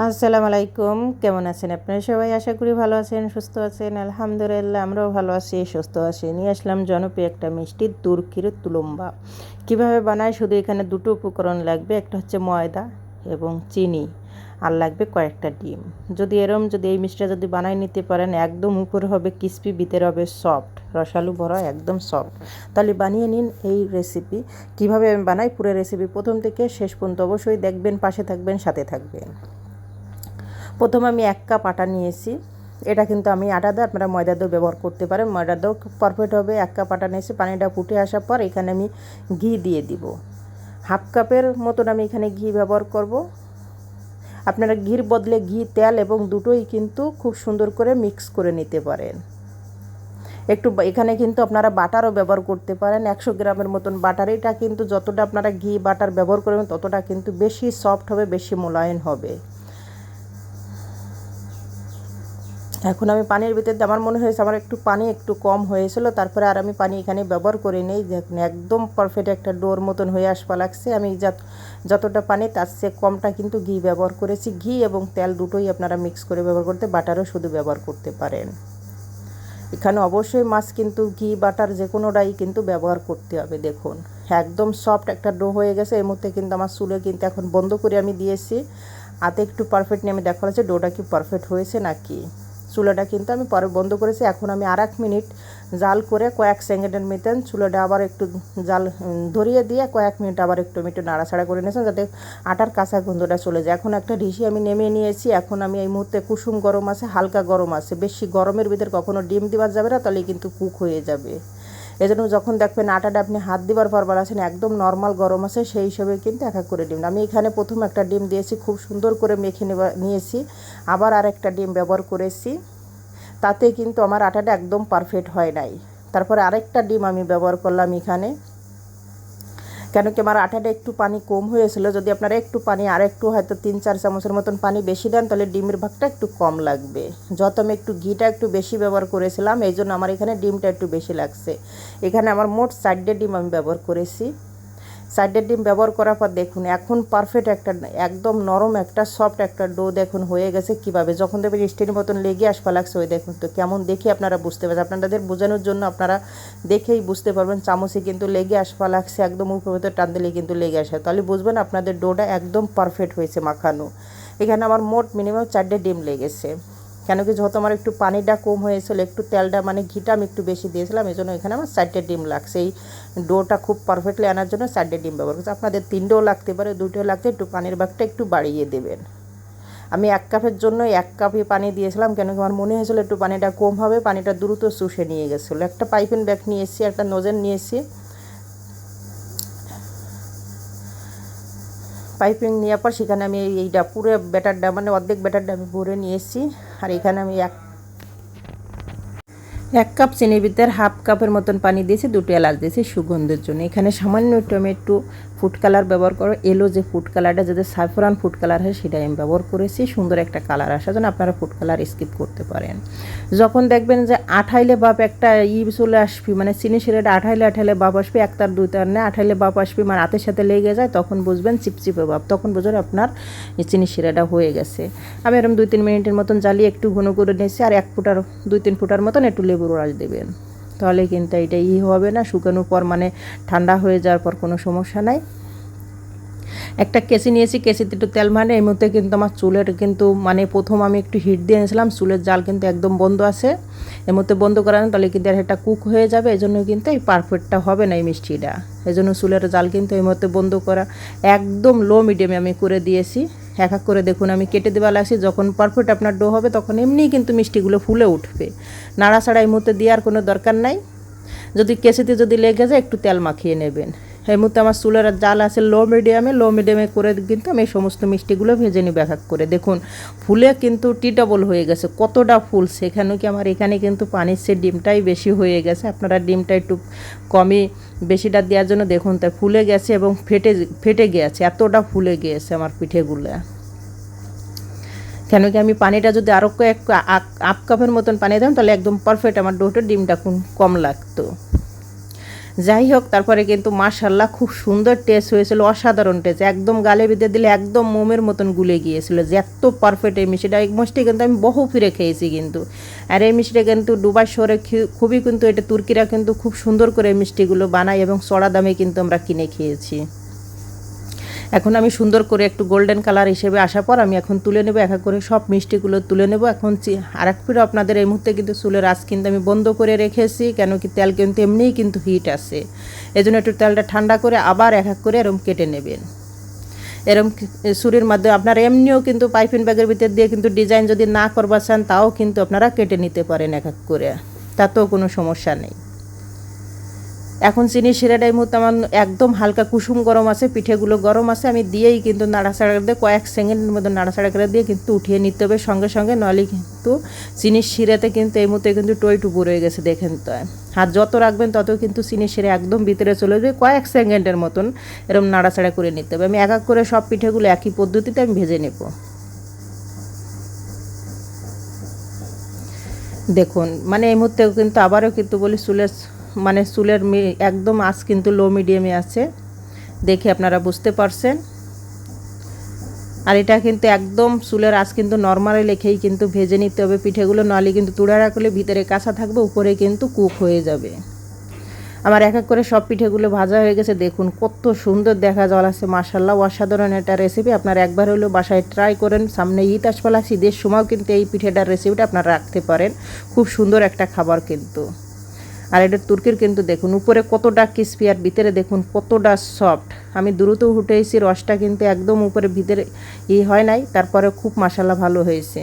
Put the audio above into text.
আসসালামু আলাইকুম। কেমন আছেন আপনারা সবাই? আশা করি ভালো আছেন, সুস্থ আছেন। আলহামদুলিল্লাহ, আমরাও ভালো আছি, সুস্থ আছি। নিয়ে আসলাম জনপ্রিয় একটা মিষ্টি তুর্কির তুলম্বা। কীভাবে বানায়? শুধু এখানে দুটো উপকরণ লাগবে, একটা হচ্ছে ময়দা এবং চিনি আর লাগবে কয়েকটা ডিম। যদি এরম, যদি এই মিষ্টিটা যদি বানাই নিতে পারেন, একদম উপরে হবে ক্রিস্পি, ভিতরে হবে সফট, রসালু ভরা একদম সফট। তাহলে বানিয়ে নিন এই রেসিপি। কীভাবে আমি বানাই? পুরো রেসিপি প্রথম থেকে শেষ পর্যন্ত অবশ্যই দেখবেন, পাশে থাকবেন, সাথে থাকবেন। প্রথমে আমি এক কাপ আটা নিয়েছি। এটা কিন্তু আমি আটা দিয়ে আপনারা ময়দা দিয়েও ব্যবহার করতে পারেন। ময়দা দিয়েও পারফেক্ট হবে। এক কাপ আটা নিয়েছি। পানিটা ফুটে আসার পর এখানে আমি ঘি দিয়ে দিব। হাফ কাপের মতন আমি এখানে ঘি ব্যবহার করব। আপনারা ঘির বদলে ঘি, তেল এবং দুটোই কিন্তু খুব সুন্দর করে মিক্স করে নিতে পারেন। একটু এখানে কিন্তু আপনারা বাটারও ব্যবহার করতে পারেন। একশো গ্রামের মতন বাটার। এটা কিন্তু যতটা আপনারা ঘি, বাটার ব্যবহার করবেন, ততটা কিন্তু বেশি সফট হবে, বেশি মোলায়েম হবে। এখন আমি পানির ভিতরে আমার মনে হয়েছে আমার একটু পানি একটু কম হয়েছিল, তারপরে আর আমি পানি এখানে ব্যবহার করে নেই। দেখুন, একদম পারফেক্ট একটা ডোর মতন হয়ে আসবা লাগছে। আমি যতটা পানি তার চেয়ে কমটা কিন্তু ঘি ব্যবহার করেছি। ঘি এবং তেল দুটোই আপনারা মিক্স করে ব্যবহার করতে, বাটারও শুধু ব্যবহার করতে পারেন। এখানে অবশ্যই মাছ কিন্তু ঘি, বাটার যে কোনোটাই কিন্তু ব্যবহার করতে হবে, দেখুন। একদম সফট একটা ডো হয়ে গেছে এর মধ্যে কিন্তু আমার চুলে কিন্তু এখন বন্ধ করে আমি দিয়েছি। হাতে একটু পারফেক্ট নিয়ে আমি দেখা যাচ্ছে ডোটা কি পারফেক্ট হয়েছে নাকি? চুলাটা কিন্তু আমি পরে বন্ধ করেছি। এখন আমি আর এক মিনিট জাল করে কয়েক সেকেন্ডের মতন চুলাটা আবার একটু জাল ধরিয়ে দিয়ে কয়েক মিনিট আবার একটু আমি একটু নাড়াছাড়া করে নিয়েছিলাম যাতে আটার কাঁচা গন্ধটা চলে যায়। এখন একটা ঢিসি আমি নেমে নিয়েছি। এখন আমি এই মুহূর্তে কুসুম গরম আছে, হালকা গরম আছে। বেশি গরমের ভিতরে কখনো ডিম দেওয়া যাবে না তাহলে কিন্তু কুক হয়ে যাবে। এজন্য যখন দেখবেন আটাটা আপনি হাত দিবার পরবার আছেন একদম নর্মাল গরম আছে, সেই হিসেবে কিন্তু এক এক করে ডিম। আমি এখানে প্রথম একটা ডিম দিয়েছি, খুব সুন্দর করে মেখে নিয়েছি। আবার আর একটা ডিম ব্যবহার করেছি। তাতে কিন্তু আমার আটাটা একদম পারফেক্ট হয় নাই। তারপরে আরেকটা ডিম আমি ব্যবহার করলাম এখানে। কেন কি আমার আটাটা একটু পানি কম হয়েছিল, যদি আপনারা একটু পানি, আর একটু হয়তো তিন চার চামচের মতন পানি বেশি দেন, তাহলে ডিমের ভাগটা একটু কম লাগবে। যত আমি একটু ঘিটা একটু বেশি ব্যবহার করেছিলাম, এই জন্য আমার এখানে ডিমটা একটু বেশি লাগছে। এখানে আমার মোট চারটে ডিম আমি ব্যবহার করেছি। সাইডের ডিম ব্যবহার করার পর দেখুন, এখন পারফেক্ট একটা, একদম নরম একটা সফট একটা ডো দেখুন হয়ে গেছে কীভাবে। যখন দেখবেন স্টিলের মতন লেগে আসবা, লাগছে ওই দেখুন তো কেমন দেখে আপনারা বুঝতে পারছেন। আপনাদের বোঝানোর জন্য আপনারা দেখেই বুঝতে পারবেন, চামচে কিন্তু লেগে আসবা, লাগছে একদম উপর ভেতর টান দিলে কিন্তু লেগে আসে। তাহলে বুঝবেন আপনাদের ডোটা একদম পারফেক্ট হয়েছে মাখানো। এখানে আমার মোট মিনিমাম চারটে ডিম লেগেছে। কেন কি যেহেতু আমার একটু পানিটা কম হয়েছিল, একটু তেলটা মানে ঘিটা আমি একটু বেশি দিয়েছিলাম, এই জন্য এখানে আমার চারটে ডিম লাগছে। এই ডোটা খুব পারফেক্টলি আনার জন্য চারটে ডিম ব্যবহার করছি। আপনাদের তিনটেও লাগতে পারে, দুটোও লাগতে একটু পানির ভাগটা একটু বাড়িয়ে দেবেন। আমি এক কাপের জন্য এক কাপই পানি দিয়েছিলাম, কেন কি আমার মনে হয়েছিল একটু পানিটা কম হবে, পানিটা দ্রুত শুষে নিয়ে গেছিল। একটা পাইপেন ব্যাগ নিয়ে এসেছি, একটা নজেন নিয়ে এসেছি। পাইপিং নেওয়ার পর সেখানে আমি এইটা পুরো ব্যাটারটা মানে অর্ধেক ব্যাটারটা আমি ভরে নিয়ে এসেছি। আর এখানে আমি এক এক কাপ চিনি ভিতরে হাফ কাপের মতন পানি দিয়েছি, দুটো এলাচ দিয়েছি, সুগন্ধের জন্য। এখানে সামান্য টমেটো ফুড কালার ব্যবহার করো। এলো যে ফুড কালারটা যাতে সাফরান ফুড কালার হয় সেটাই আমি ব্যবহার করেছি। সুন্দর একটা কালার আসার জন্য আপনারা ফুড কালার স্কিপ করতে পারেন। যখন দেখবেন যে আঠাইলে বাপ একটা ই চলে আসবি মানে চিনি সিরেটা আঠাইলে আঠাইলে বাপ আসবে একটার দুই তার নেই আঠাইলে বাপ আসবি মানে হাতের সাথে লেগে যায়, তখন বুঝবেন চিপচিপে বাপ, তখন বুঝবেন আপনার চিনি শিরাটা হয়ে গেছে। আমি এরকম দুই তিন মিনিটের মতন জ্বালিয়ে একটু ঘন করে নিয়েছি, আর এক ফুটার, দুই তিন ফুটার মতন একটু রস দেবেন। তাহলে কিন্তু এটা ই হবে না, শুকানোর পর মানে ঠান্ডা হয়ে যাওয়ার পর কোনো সমস্যা নাই। একটা কেসি নিয়েছি কেসিতে একটু তেল মানে এই মুহূর্তে কিন্তু আমার চুলের কিন্তু মানে প্রথম আমি একটু হিট দিয়ে এনেছিলাম, চুলের জাল কিন্তু একদম বন্ধ আছে। এর মধ্যে বন্ধ করা তাহলে কিন্তু আর এটা কুক হয়ে যাবে এই জন্য কিন্তু এই পারফেক্টটা হবে না এই মিষ্টিটা। এই জন্য চুলের জাল কিন্তু এই মুহূর্তে বন্ধ করা একদম লো মিডিয়ামে আমি করে দিয়েছি। এক এক করে দেখুন, আমি কেটে দেওয়া লাগছি, যখন পারফেক্ট আপনার ডো হবে তখন এমনিই কিন্তু মিষ্টিগুলো ফুলে উঠবে। নাড়াছাড়া এই মুহূর্তে দেওয়ার কোনো দরকার নাই। যদি কেসিতে যদি লেগে যায়, একটু তেল মাখিয়ে নেবেন। এই মুহূর্তে আমার চুলের জাল আছে লো মিডিয়ামে লো মিডিয়ামে করে কিন্তু আমি এই সমস্ত মিষ্টিগুলো ভেজে নিই ব্যাক করে। দেখুন, ফুলে কিন্তু টি ডাবল হয়ে গেছে। কতটা ফুল, সেখানেও কি আমার এখানে কিন্তু পানির সে ডিমটাই বেশি হয়ে গেছে। আপনারা ডিমটা একটু কমই বেশিটা দেওয়ার জন্য দেখুন তাই ফুলে গেছে এবং ফেটে ফেটে গিয়েছে এতটা ফুলে গিয়েছে আমার পিঠেগুলো। কেন কি আমি পানিটা যদি আরও এক আপ কাপের মতন পানি দিতাম তাহলে একদম পারফেক্ট আমার ডোটা ডিমটা কম লাগতো। যাই হোক, তারপরে কিন্তু মাশাল্লাহ খুব সুন্দর টেস্ট হয়েছিল, অসাধারণ টেস্ট একদম গালে বেঁধে দিলে একদম মোমের মতন গুলে গিয়েছিল, যে এত পারফেক্ট এই মিষ্টিটা। এই মিষ্টি কিন্তু আমি বহু ফিরে খেয়েছি কিন্তু। আর এই মিষ্টিটা কিন্তু ডুবাই শহরে খুবই কিন্তু, এটা তুর্কিরা কিন্তু খুব সুন্দর করে এই মিষ্টিগুলো বানায় এবং চড়া দামে কিন্তু আমরা কিনে খেয়েছি। এখন আমি সুন্দর করে একটু গোল্ডেন কালার হিসেবে আসার পর আমি এখন তুলে নেব, এক করে সব মিষ্টিগুলো তুলে নেব। এখন আর এক ফিরে আপনাদের এই মুহূর্তে কিন্তু চুলের আঁচ কিন্তু আমি বন্ধ করে রেখেছি, কেন কি তেল কিন্তু এমনিই কিন্তু হিট আছে। এই জন্য একটু তেলটা ঠান্ডা করে আবার এক এক করে এরম কেটে নেবেন। এরম সুরির মাধ্যমে আপনারা এমনিও কিন্তু পাইপিন ব্যাগের ভিতর দিয়ে কিন্তু ডিজাইন যদি না করবার চান, তাও কিন্তু আপনারা কেটে নিতে পারেন এক এক করে। তাতেও কোনো সমস্যা নেই। এখন চিনি শিরাটা এই মুহূর্তে আমার একদম হালকা কুসুম গরম আছে, পিঠেগুলো গরম আছে, আমি দিয়েই কিন্তু নাড়াচাড়া দিয়ে কয়েক সেকেন্ডের মধ্যে নাড়াচাড়া করে দিয়ে কিন্তু উঠিয়ে নিতে হবে। সঙ্গে সঙ্গে নইলে কিন্তু চিনির শিরাতে কিন্তু এই মুহূর্তে কিন্তু টই টুপু রয়ে গেছে, দেখেন তো। হাত যত রাখবেন তত কিন্তু চিনির শিরা একদম ভিতরে চলে যাবে, কয়েক সেকেন্ডের মতন এরকম নাড়াচাড়া করে নিতে হবে। আমি এক এক করে সব পিঠেগুলো একই পদ্ধতিতে আমি ভেজে নেব। দেখুন মানে এই মুহূর্তে কিন্তু আবারও কিন্তু বলি চুলের মানে চুলের একদম আঁচ কিন্তু লো মিডিয়ামে আছে। দেখে আপনারা বুঝতে পারছেন। আর এটা কিন্তু একদম চুলের আঁচ কিন্তু নর্মালে লেখেই কিন্তু ভেজে নিতে হবে। পিঠেগুলো নাহলে কিন্তু তুড়া রাখলে ভিতরে কাঁচা থাকবে, উপরে কিন্তু কুক হয়ে যাবে। আমার এক এক করে সব পিঠেগুলো ভাজা হয়ে গেছে। দেখুন, কত সুন্দর দেখা যাচ্ছে মাসাল্লাহ অসাধারণ একটা রেসিপি আপনার একবার হলেও বাসায় ট্রাই করেন। সামনে ঈদ আসপালা শীতের সময়ও কিন্তু এই পিঠেটার রেসিপিটা আপনারা রাখতে পারেন। খুব সুন্দর একটা খাবার কিন্তু। আর এটা তুর্কির কিন্তু দেখুন, উপরে কতটা ক্রিস্পি আর ভিতরে দেখুন কতটা সফট আমি দ্রুত উঠেছি রসটা কিন্তু একদম উপরে ভিতরে ই হয় নাই, তারপরে খুব মশালা ভালো হয়েছে।